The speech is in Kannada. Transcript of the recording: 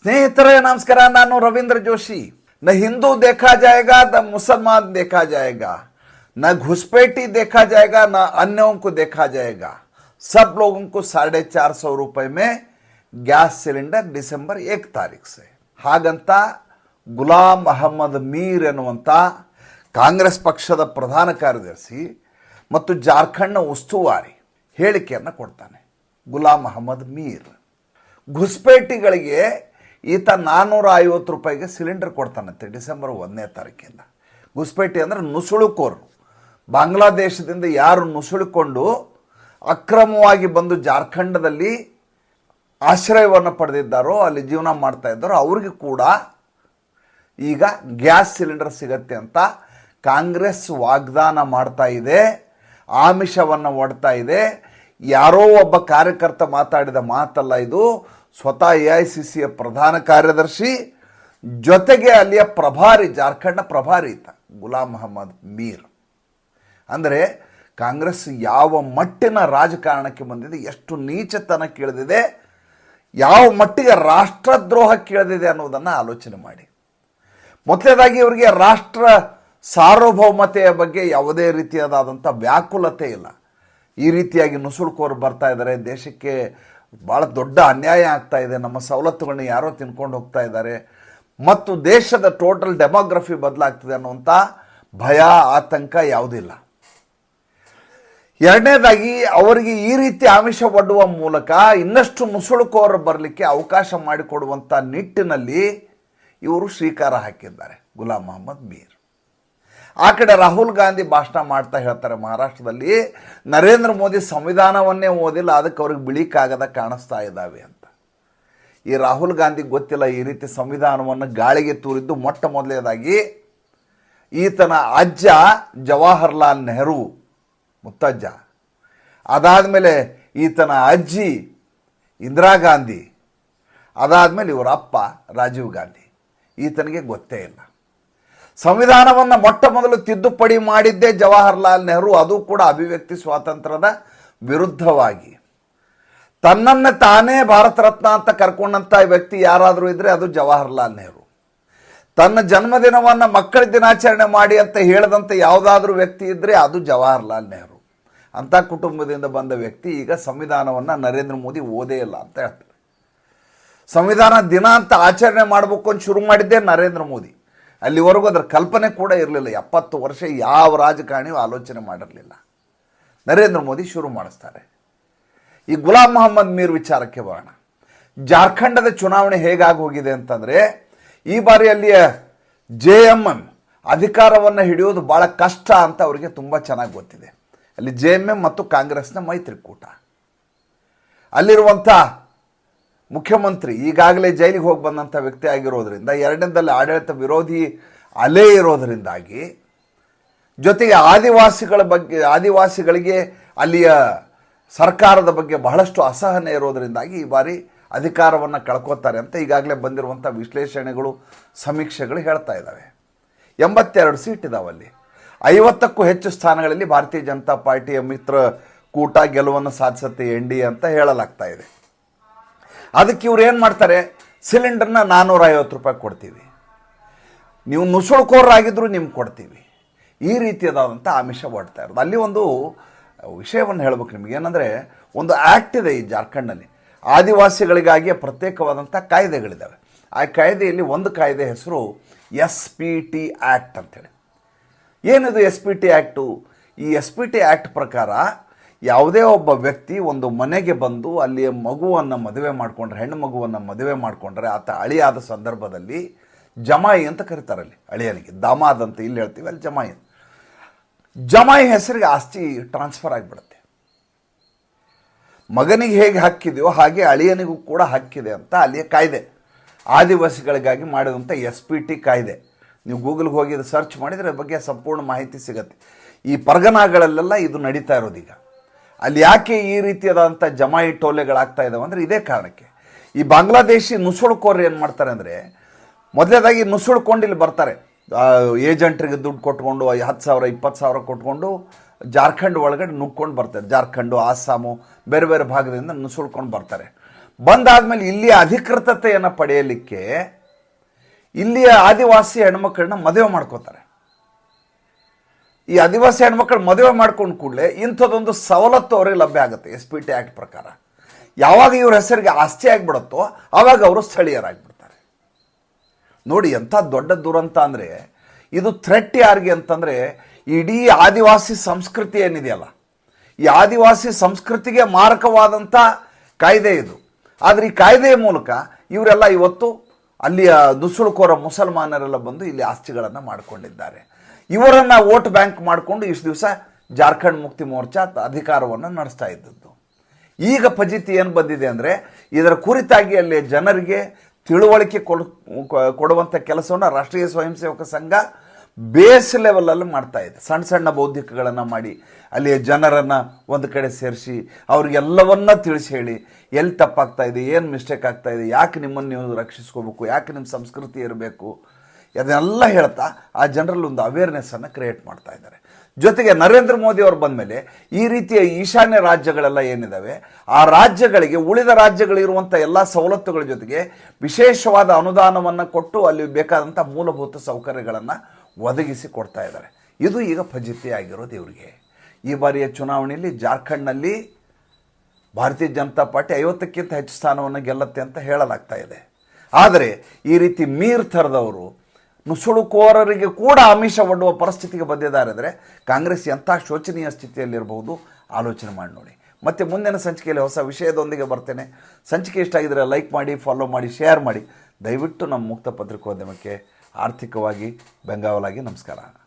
ಸ್ನೇಹಿತರೆ ನಮಸ್ಕಾರ ನಾನು ರವೀಂದ್ರ जोशी न हिंदू देखा जाएगा न मुसलमान देखा जाएगा न घुसपैठी देखा जाएगा न अन्यों को देखा जाएगा सब लोगों को साढ़े चार सौ रुपए में ಗ್ಯಾಸ್ ಸಿಲಿಂಡರ್ ಡಿಸೆಂಬರ್ ಏಕ್ ತಾರೀಕು ಸೆ ಹಾಗಂತ ಗುಲಾಂ ಅಹಮ್ಮದ್ ಮೀರ್ ಎನ್ನುವಂಥ ಕಾಂಗ್ರೆಸ್ ಪಕ್ಷದ ಪ್ರಧಾನ ಕಾರ್ಯದರ್ಶಿ ಮತ್ತು ಜಾರ್ಖಂಡ್ನ ಉಸ್ತುವಾರಿ ಹೇಳಿಕೆಯನ್ನು ಕೊಡ್ತಾನೆ ಗುಲಾಂ ಅಹಮ್ಮದ್ ಮೀರ್ ಘುಸ್ಪೇಟಿಗಳಿಗೆ ಈತ ನಾನ್ನೂರ ಐವತ್ತು ರೂಪಾಯಿಗೆ ಸಿಲಿಂಡರ್ ಕೊಡ್ತಾನಂತೆ, ಡಿಸೆಂಬರ್ ಒಂದನೇ ತಾರೀಕಿಂದ. ಘುಸ್ಪೇಟೆ ಅಂದರೆ ನುಸುಳುಕೋರು. ಬಾಂಗ್ಲಾದೇಶದಿಂದ ಯಾರು ನುಸುಳುಕೊಂಡು ಅಕ್ರಮವಾಗಿ ಬಂದು ಜಾರ್ಖಂಡದಲ್ಲಿ ಆಶ್ರಯವನ್ನು ಪಡೆದಿದ್ದಾರೋ, ಅಲ್ಲಿ ಜೀವನ ಮಾಡ್ತಾ ಇದ್ದಾರೋ, ಅವ್ರಿಗೆ ಕೂಡ ಈಗ ಗ್ಯಾಸ್ ಸಿಲಿಂಡರ್ ಸಿಗತ್ತೆ ಅಂತ ಕಾಂಗ್ರೆಸ್ ವಾಗ್ದಾನ ಮಾಡ್ತಾ ಇದೆ, ಆಮಿಷವನ್ನು ಒಡ್ತಾ ಇದೆ. ಯಾರೋ ಒಬ್ಬ ಕಾರ್ಯಕರ್ತ ಮಾತಾಡಿದ ಮಾತಲ್ಲ ಇದು ಸ್ವತಃ ಎ ಐ ಸಿ ಸಿಯ ಪ್ರಧಾನ ಕಾರ್ಯದರ್ಶಿ, ಜೊತೆಗೆ ಅಲ್ಲಿಯ ಪ್ರಭಾರಿ, ಜಾರ್ಖಂಡ್ನ ಪ್ರಭಾರಿ ಇತ್ತ ಗುಲಾಮ್ ಮೊಹಮ್ಮದ್ ಮೀರ್. ಅಂದರೆ ಕಾಂಗ್ರೆಸ್ ಯಾವ ಮಟ್ಟಿನ ರಾಜಕಾರಣಕ್ಕೆ ಬಂದಿದೆ, ಎಷ್ಟು ನೀಚತನ ಕೇಳಿದಿದೆ, ಯಾವ ಮಟ್ಟಿಗೆ ರಾಷ್ಟ್ರದ್ರೋಹ ಕೇಳಿದಿದೆ ಅನ್ನೋದನ್ನು ಆಲೋಚನೆ ಮಾಡಿ. ಮೊದಲನೇದಾಗಿ ಇವರಿಗೆ ರಾಷ್ಟ್ರ ಸಾರ್ವಭೌಮತೆಯ ಬಗ್ಗೆ ಯಾವುದೇ ರೀತಿಯಾದಂಥ ವ್ಯಾಕುಲತೆ ಇಲ್ಲ. ಈ ರೀತಿಯಾಗಿ ನುಸುಳುಕೋರು ಬರ್ತಾ ಇದ್ದಾರೆ, ದೇಶಕ್ಕೆ ಭಾಳ ದೊಡ್ಡ ಅನ್ಯಾಯ ಆಗ್ತಾ ಇದೆ. ನಮ್ಮ ಸವಲತ್ತುಗಳನ್ನ ಯಾರೋ ತಿನ್ಕೊಂಡು ಹೋಗ್ತಾ ಇದ್ದಾರೆ. ಮತ್ತು ದೇಶದ ಟೋಟಲ್ ಡೆಮೋಗ್ರಫಿ ಬದಲಾಗ್ತಿದೆ ಅನ್ನುವಂಥ ಭಯ, ಆತಂಕ ಯಾವುದಿಲ್ಲ. ಎರಡನೇದಾಗಿ, ಅವರಿಗೆ ಈ ರೀತಿ ಆಮಿಷ ಒಡ್ಡುವ ಮೂಲಕ ಇನ್ನಷ್ಟು ನುಸುಳುಕೋರು ಬರಲಿಕ್ಕೆ ಅವಕಾಶ ಮಾಡಿಕೊಡುವಂಥ ನಿಟ್ಟಿನಲ್ಲಿ ಇವರು ಸ್ವೀಕಾರ ಹಾಕಿದ್ದಾರೆ. ಗುಲಾಂ ಮೊಹಮ್ಮದ್ ಮೀರ್. ಆ ಕಡೆ ರಾಹುಲ್ ಗಾಂಧಿ ಭಾಷಣ ಮಾಡ್ತಾ ಹೇಳ್ತಾರೆ ಮಹಾರಾಷ್ಟ್ರದಲ್ಲಿ, ನರೇಂದ್ರ ಮೋದಿ ಸಂವಿಧಾನವನ್ನೇ ಓದಿಲ್ಲ, ಅದಕ್ಕೆ ಅವ್ರಿಗೆ ಬಿಳಿ ಕಾಗದ ಕಾಣಿಸ್ತಾ ಇದ್ದಾವೆ ಅಂತ. ಈ ರಾಹುಲ್ ಗಾಂಧಿ ಗೊತ್ತಿಲ್ಲ ಈ ರೀತಿ ಸಂವಿಧಾನವನ್ನು ಗಾಳಿಗೆ ತೂರಿದ್ದು, ಮೊಟ್ಟ ಮೊದಲನೇದಾಗಿ ಈತನ ಅಜ್ಜ ಜವಾಹರ್ಲಾಲ್ ನೆಹರು, ಮುತ್ತಜ್ಜ. ಅದಾದಮೇಲೆ ಈತನ ಅಜ್ಜಿ ಇಂದಿರಾ ಗಾಂಧಿ, ಅದಾದಮೇಲೆ ಇವರ ಅಪ್ಪ ರಾಜೀವ್ ಗಾಂಧಿ. ಈತನಿಗೆ ಗೊತ್ತೇ ಇಲ್ಲ. ಸಂವಿಧಾನವನ್ನು ಮೊಟ್ಟ ಮೊದಲು ತಿದ್ದುಪಡಿ ಮಾಡಿದ್ದೇ ಜವಾಹರ್ಲಾಲ್ ನೆಹರು. ಅದು ಕೂಡ ಅಭಿವ್ಯಕ್ತಿ ಸ್ವಾತಂತ್ರ್ಯದ ವಿರುದ್ಧವಾಗಿ. ತನ್ನನ್ನು ತಾನೇ ಭಾರತ ರತ್ನ ಅಂತ ಕರ್ಕೊಂಡಂಥ ವ್ಯಕ್ತಿ ಯಾರಾದರೂ ಇದ್ದರೆ ಅದು ಜವಾಹರ್ಲಾಲ್ ನೆಹರು. ತನ್ನ ಜನ್ಮದಿನವನ್ನು ಮಕ್ಕಳ ದಿನಾಚರಣೆ ಮಾಡಿ ಅಂತ ಹೇಳದಂಥ ಯಾವುದಾದ್ರೂ ವ್ಯಕ್ತಿ ಇದ್ದರೆ ಅದು ಜವಾಹರ್ಲಾಲ್ ನೆಹರು. ಅಂಥ ಕುಟುಂಬದಿಂದ ಬಂದ ವ್ಯಕ್ತಿ ಈಗ ಸಂವಿಧಾನವನ್ನು ನರೇಂದ್ರ ಮೋದಿ ಓದೇ ಇಲ್ಲ ಅಂತ ಹೇಳ್ತಾರೆ. ಸಂವಿಧಾನ ದಿನ ಅಂತ ಆಚರಣೆ ಮಾಡಬೇಕು ಅಂತ ಶುರು ಮಾಡಿದ್ದೇ ನರೇಂದ್ರ ಮೋದಿ. ಅಲ್ಲಿವರೆಗೂ ಅದರ ಕಲ್ಪನೆ ಕೂಡ ಇರಲಿಲ್ಲ. ಎಪ್ಪತ್ತು ವರ್ಷ ಯಾವ ರಾಜಕಾರಣಿಯೂ ಆಲೋಚನೆ ಮಾಡಿರಲಿಲ್ಲ. ನರೇಂದ್ರ ಮೋದಿ ಶುರು ಮಾಡಿಸ್ತಾರೆ. ಈ ಗುಲಾಂ ಮೊಹಮ್ಮದ್ ಮೀರ್ ವಿಚಾರಕ್ಕೆ ಬರೋಣ. ಜಾರ್ಖಂಡದ ಚುನಾವಣೆ ಹೇಗಾಗಿ ಹೋಗಿದೆ ಅಂತಂದರೆ, ಈ ಬಾರಿ ಅಲ್ಲಿಯ ಜೆ ಎಂ ಎಂ ಅಧಿಕಾರವನ್ನು ಹಿಡಿಯೋದು ಭಾಳ ಕಷ್ಟ ಅಂತ ಅವರಿಗೆ ತುಂಬ ಚೆನ್ನಾಗಿ ಗೊತ್ತಿದೆ. ಅಲ್ಲಿ ಜೆ ಎಂ ಎಂ ಮತ್ತು ಕಾಂಗ್ರೆಸ್ನ ಮೈತ್ರಿಕೂಟ. ಅಲ್ಲಿರುವಂಥ ಮುಖ್ಯಮಂತ್ರಿ ಈಗಾಗಲೇ ಜೈಲಿಗೆ ಹೋಗಿ ಬಂದಂಥ ವ್ಯಕ್ತಿ ಆಗಿರೋದ್ರಿಂದ, ಎರಡನೇದಲ್ಲಿ ಆಡಳಿತ ವಿರೋಧಿ ಅಲೆ ಇರೋದರಿಂದಾಗಿ ಜೊತೆಗೆ ಆದಿವಾಸಿಗಳ ಬಗ್ಗೆ, ಆದಿವಾಸಿಗಳಿಗೆ ಅಲ್ಲಿಯ ಸರ್ಕಾರದ ಬಗ್ಗೆ ಬಹಳಷ್ಟು ಅಸಹನೆ ಇರೋದರಿಂದಾಗಿ ಈ ಬಾರಿ ಅಧಿಕಾರವನ್ನು ಕಳ್ಕೊತಾರೆ ಅಂತ ಈಗಾಗಲೇ ಬಂದಿರುವಂಥ ವಿಶ್ಲೇಷಣೆಗಳು, ಸಮೀಕ್ಷೆಗಳು ಹೇಳ್ತಾ ಇದ್ದಾವೆ. ಎಂಬತ್ತೆರಡು ಸೀಟ್ ಇದಾವಲ್ಲಿ ಐವತ್ತಕ್ಕೂ ಹೆಚ್ಚು ಸ್ಥಾನಗಳಲ್ಲಿ ಭಾರತೀಯ ಜನತಾ ಪಾರ್ಟಿಯ ಮಿತ್ರ ಕೂಟ ಗೆಲುವನ್ನು ಸಾಧಿಸುತ್ತೆ ಎನ್ ಡಿ ಅಂತ ಹೇಳಲಾಗ್ತಾ ಇದೆ. ಅದಕ್ಕೆ ಇವ್ರು ಏನು ಮಾಡ್ತಾರೆ? ಸಿಲಿಂಡರ್ನ ನಾನ್ನೂರ ಐವತ್ತು ರೂಪಾಯಿ ಕೊಡ್ತೀವಿ. ನೀವು ನುಸುಳ್ಕೋರಾಗಿದ್ದರೂ ನಿಮ್ಗೆ ಕೊಡ್ತೀವಿ. ಈ ರೀತಿಯಾದಂಥ ಆಮಿಷ ಒಡ್ತಾ ಇರೋದು. ಅಲ್ಲಿ ಒಂದು ವಿಷಯವನ್ನು ಹೇಳ್ಬೇಕು ನಿಮಗೆ. ಏನಂದರೆ, ಒಂದು ಆ್ಯಕ್ಟ್ ಇದೆ ಈ ಜಾರ್ಖಂಡ್ನಲ್ಲಿ ಆದಿವಾಸಿಗಳಿಗಾಗಿ ಪ್ರತ್ಯೇಕವಾದಂಥ ಕಾಯ್ದೆಗಳಿದ್ದಾವೆ ಆ ಕಾಯ್ದೆಯಲ್ಲಿ ಒಂದು ಕಾಯ್ದೆ ಹೆಸರು ಎಸ್ ಪಿ ಟಿ ಆ್ಯಕ್ಟ್ ಅಂತೇಳಿ ಏನಿದು ಎಸ್ ಪಿ ಟಿ ಆ್ಯಕ್ಟು ಈ ಎಸ್ ಪಿ ಟಿ ಆ್ಯಕ್ಟ್ ಪ್ರಕಾರ ಯಾವುದೇ ಒಬ್ಬ ವ್ಯಕ್ತಿ ಒಂದು ಮನೆಗೆ ಬಂದು ಅಲ್ಲಿಯ ಮಗುವನ್ನು ಮದುವೆ ಮಾಡಿಕೊಂಡ್ರೆ, ಹೆಣ್ಣು ಮಗುವನ್ನು ಮದುವೆ ಮಾಡಿಕೊಂಡ್ರೆ, ಆತ ಅಳಿಯಾದ ಸಂದರ್ಭದಲ್ಲಿ ಜಮಾಯಿ ಅಂತ ಕರೀತಾರೆ ಅಲ್ಲಿ ಅಳಿಯನಿಗೆ ದಾಮಾದ್ ಅಂತ ಇಲ್ಲಿ ಹೇಳ್ತೀವಿ ಅಲ್ಲಿ ಜಮಾಯಿ. ಜಮಾಯಿ ಹೆಸರಿಗೆ ಆಸ್ತಿ ಟ್ರಾನ್ಸ್ಫರ್ ಆಗಿಬಿಡುತ್ತೆ. ಮಗನಿಗೆ ಹೇಗೆ ಹಕ್ಕಿದೆಯೋ ಹಾಗೆ ಅಳಿಯನಿಗೂ ಕೂಡ ಹಕ್ಕಿದೆ ಅಂತ ಅಲ್ಲಿಯ ಕಾಯ್ದೆ. ಆದಿವಾಸಿಗಳಿಗಾಗಿ ಮಾಡಿದಂಥ ಎಸ್ ಪಿ ಟಿ ಕಾಯ್ದೆ. ನೀವು ಗೂಗಲ್ಗೆ ಹೋಗಿ ಸರ್ಚ್ ಮಾಡಿದರೆ ಬಗ್ಗೆ ಸಂಪೂರ್ಣ ಮಾಹಿತಿ ಸಿಗುತ್ತೆ. ಈ ಪರ್ಗನಾಗಳಲ್ಲೆಲ್ಲ ಇದು ನಡೀತಾ ಇರೋದೀಗ. ಅಲ್ಲಿ ಯಾಕೆ ಈ ರೀತಿಯಾದಂಥ ಜಮಾಯಿ ಟೋಲೆಗಳಾಗ್ತಾ ಇದ್ದಾವೆ ಅಂದರೆ ಇದೇ ಕಾರಣಕ್ಕೆ. ಈ ಬಾಂಗ್ಲಾದೇಶಿ ನುಸುಳುಕೋರು ಏನು ಮಾಡ್ತಾರೆ ಅಂದರೆ, ಮೊದಲನೇದಾಗಿ ನುಸುಳ್ಕೊಂಡು ಇಲ್ಲಿ ಬರ್ತಾರೆ. ಏಜೆಂಟ್ರಿಗೆ ದುಡ್ಡು ಕೊಟ್ಕೊಂಡು ಹತ್ತು ಸಾವಿರ, ಇಪ್ಪತ್ತು ಸಾವಿರ ಕೊಟ್ಕೊಂಡು ಜಾರ್ಖಂಡ್ ಒಳಗಡೆ ನುಗ್ಕೊಂಡು ಬರ್ತಾರೆ. ಜಾರ್ಖಂಡು, ಆಸ್ಸಾಮು, ಬೇರೆ ಬೇರೆ ಭಾಗದಿಂದ ನುಸುಳ್ಕೊಂಡು ಬರ್ತಾರೆ. ಬಂದಾದ್ಮೇಲೆ ಇಲ್ಲಿಯ ಅಧಿಕೃತತೆಯನ್ನು ಪಡೆಯಲಿಕ್ಕೆ ಇಲ್ಲಿಯ ಆದಿವಾಸಿ ಹೆಣ್ಮಕ್ಳನ್ನ ಮದುವೆ ಮಾಡ್ಕೋತಾರೆ. ಈ ಆದಿವಾಸಿ ಹೆಣ್ಮಕ್ಳು ಮದುವೆ ಮಾಡ್ಕೊಂಡು ಕೂಡಲೇ ಇಂಥದ್ದೊಂದು ಸವಲತ್ತು ಅವರಿಗೆ ಲಭ್ಯ ಆಗುತ್ತೆ ಎಸ್ ಪಿ ಟಿ ಆ್ಯಕ್ಟ್ ಪ್ರಕಾರ. ಯಾವಾಗ ಇವ್ರ ಹೆಸರಿಗೆ ಆಸ್ತಿ ಆಗಿಬಿಡುತ್ತೋ ಆವಾಗ ಅವರು ಸ್ಥಳೀಯರಾಗಿಬಿಡ್ತಾರೆ. ನೋಡಿ ಎಂಥ ದೊಡ್ಡ ದುರಂತ ಅಂದರೆ, ಇದು ಥ್ರೆಟ್ ಯಾರಿಗೆ ಅಂತಂದರೆ, ಇಡೀ ಆದಿವಾಸಿ ಸಂಸ್ಕೃತಿ ಏನಿದೆಯಲ್ಲ, ಈ ಆದಿವಾಸಿ ಸಂಸ್ಕೃತಿಗೆ ಮಾರಕವಾದಂಥ ಕಾಯ್ದೆ ಇದು. ಆದರೆ ಈ ಕಾಯ್ದೆಯ ಮೂಲಕ ಇವರೆಲ್ಲ ಇವತ್ತು ಅಲ್ಲಿಯ ನುಸುಳುಕೋರ ಮುಸಲ್ಮಾನರೆಲ್ಲ ಬಂದು ಇಲ್ಲಿ ಆಸ್ತಿಗಳನ್ನು ಮಾಡಿಕೊಂಡಿದ್ದಾರೆ. ಇವರನ್ನು ವೋಟ್ ಬ್ಯಾಂಕ್ ಮಾಡಿಕೊಂಡು ಇಷ್ಟು ದಿವಸ ಜಾರ್ಖಂಡ್ ಮುಕ್ತಿ ಮೋರ್ಚಾ ಅಧಿಕಾರವನ್ನು ನಡೆಸ್ತಾ ಇದ್ದದ್ದು. ಈಗ ಫಜಿತಿ ಏನು ಬಂದಿದೆ ಅಂದರೆ, ಇದರ ಕುರಿತಾಗಿ ಅಲ್ಲಿ ಜನರಿಗೆ ತಿಳುವಳಿಕೆ ಕೊಡು ಕೊಡುವಂಥ ಕೆಲಸವನ್ನು ರಾಷ್ಟ್ರೀಯ ಸ್ವಯಂ ಸೇವಕ ಸಂಘ ಬೇಸ್ ಲೆವೆಲಲ್ಲಿ ಮಾಡ್ತಾ ಇದೆ. ಸಣ್ಣ ಸಣ್ಣ ಬೌದ್ಧಿಕಗಳನ್ನು ಮಾಡಿ ಅಲ್ಲಿಯ ಜನರನ್ನು ಒಂದು ಕಡೆ ಸೇರಿಸಿ ಅವ್ರಿಗೆಲ್ಲವನ್ನ ತಿಳಿಸಿ ಹೇಳಿ, ಎಲ್ಲಿ ತಪ್ಪಾಗ್ತಾ ಇದೆ, ಏನು ಮಿಸ್ಟೇಕ್ ಆಗ್ತಾ ಇದೆ, ಯಾಕೆ ನಿಮ್ಮನ್ನು ನೀವು ರಕ್ಷಿಸ್ಕೋಬೇಕು, ಯಾಕೆ ನಿಮ್ಮ ಸಂಸ್ಕೃತಿ ಇರಬೇಕು ಅದನ್ನೆಲ್ಲ ಹೇಳ್ತಾ ಆ ಜನರಲ್ಲಿ ಒಂದು ಅವೇರ್ನೆಸ್ಸನ್ನು ಕ್ರಿಯೇಟ್ ಮಾಡ್ತಾ ಇದ್ದಾರೆ. ಜೊತೆಗೆ ನರೇಂದ್ರ ಮೋದಿ ಅವರು ಬಂದಮೇಲೆ ಈ ರೀತಿಯ ಈಶಾನ್ಯ ರಾಜ್ಯಗಳೆಲ್ಲ ಏನಿದ್ದಾವೆ ಆ ರಾಜ್ಯಗಳಿಗೆ ಉಳಿದ ರಾಜ್ಯಗಳಿರುವಂಥ ಎಲ್ಲ ಸವಲತ್ತುಗಳ ಜೊತೆಗೆ ವಿಶೇಷವಾದ ಅನುದಾನವನ್ನು ಕೊಟ್ಟು ಅಲ್ಲಿ ಬೇಕಾದಂಥ ಮೂಲಭೂತ ಸೌಕರ್ಯಗಳನ್ನು ಒದಗಿಸಿ ಕೊಡ್ತಾ ಇದ್ದಾರೆ. ಇದು ಈಗ ಫಜಿತಿ ಆಗಿರೋದು ಇವರಿಗೆ ಈ ಬಾರಿಯ ಚುನಾವಣೆಯಲ್ಲಿ ಜಾರ್ಖಂಡ್ನಲ್ಲಿ ಭಾರತೀಯ ಜನತಾ ಪಾರ್ಟಿ ಐವತ್ತಕ್ಕಿಂತ ಹೆಚ್ಚು ಸ್ಥಾನವನ್ನು ಗೆಲ್ಲತ್ತೆ ಅಂತ ಹೇಳಲಾಗ್ತಾ ಇದೆ. ಆದರೆ ಈ ರೀತಿ ಮೀರ್ ಥರದವರು ನುಸುಳುಕೋರರಿಗೆ ಕೂಡ ಆಮಿಷ ಒಡ್ಡುವ ಪರಿಸ್ಥಿತಿಗೆ ಬಂದಿದ್ದಾರೆ ಅಂದರೆ ಕಾಂಗ್ರೆಸ್ ಎಂಥ ಶೋಚನೀಯ ಸ್ಥಿತಿಯಲ್ಲಿರಬಹುದು? ಆಲೋಚನೆ ಮಾಡಿ ನೋಡಿ. ಮತ್ತು ಮುಂದಿನ ಸಂಚಿಕೆಯಲ್ಲಿ ಹೊಸ ವಿಷಯದೊಂದಿಗೆ ಬರ್ತೇನೆ. ಸಂಚಿಕೆ ಇಷ್ಟ ಆಗಿದ್ರೆ ಲೈಕ್ ಮಾಡಿ ಫಾಲೋ ಮಾಡಿ ಶೇರ್ ಮಾಡಿ. ದಯವಿಟ್ಟು ನಮ್ಮ ಮುಕ್ತ ಪತ್ರಿಕೋದ್ಯಮಕ್ಕೆ ಆರ್ಥಿಕವಾಗಿ ಬೆಂಗಾವಲಾಗಿ ನಮಸ್ಕಾರ.